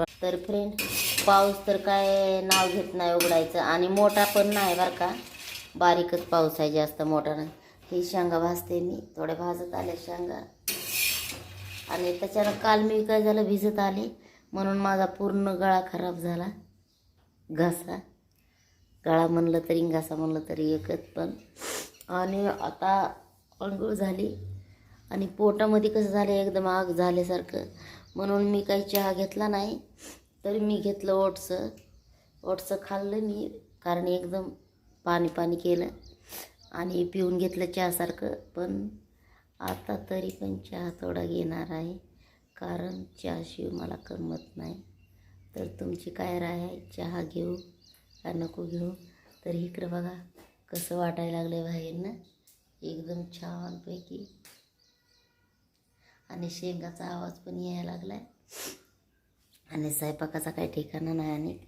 बा तर फ्रेंड पाऊस तर काय नाव घेत नाही उघडायचं आणि मोठा पण नाही बरं का. बारीकच पाऊस आहे जास्त मोठा नाही. ही शेंगा भाजते मी. थोड्या भाजत आल्या शेंगा. आणि त्याच्यानं काल मी काय झालं भिजत आले. म्हणून माझा पूर्ण गळा खराब झाला. घासा. गळा म्हणलं तरी घासा म्हणलं तरी एकच पण. आणि आता अंघोळ झाली. आणि पोटामध्ये कसं झालं एकदम आग झाल्यासारखं. म्हणून मी काही चहा घेतला नाही. तरी मी घेतलं ओटचं ओटचं खाल्लं मी कारण एकदम पाणी पाणी केलं. आणि पिऊन घेतलं चहासारखं. पण आता तरी पण चहा थोडा घेणार आहे कारण चहाशिवाय मला करमत नाही. तर तुमची काय राय आहे? चहा घेऊ का नको घेऊ? तर इकडं बघा कसं वाटायला लागलं बाहेरनं. एकदम छानपैकी आणि शेंगाचा आवाज पण यायला लागला आहे आणि स्वयंपाकाचा काही ठिकाणा नाही आणि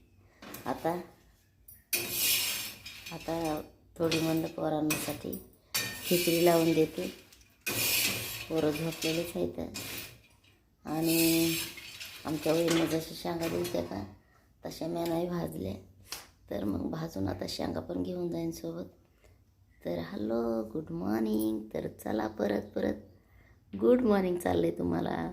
आता आता थोडी मंद पोरांसाठी खिचडी लावून देते. पोरं झोपलेलेच आहेत. आणि आमच्या वहिनीनं जशा शेंगा दिल्या का तशा म्या नाही भाजल्या. तर मग भाजून आता शेंगा पण घेऊन जाईन सोबत. तर हॅलो गुड मॉर्निंग. तर चला परत परत. गुड मॉर्निंग चाललं आहे तुम्हाला.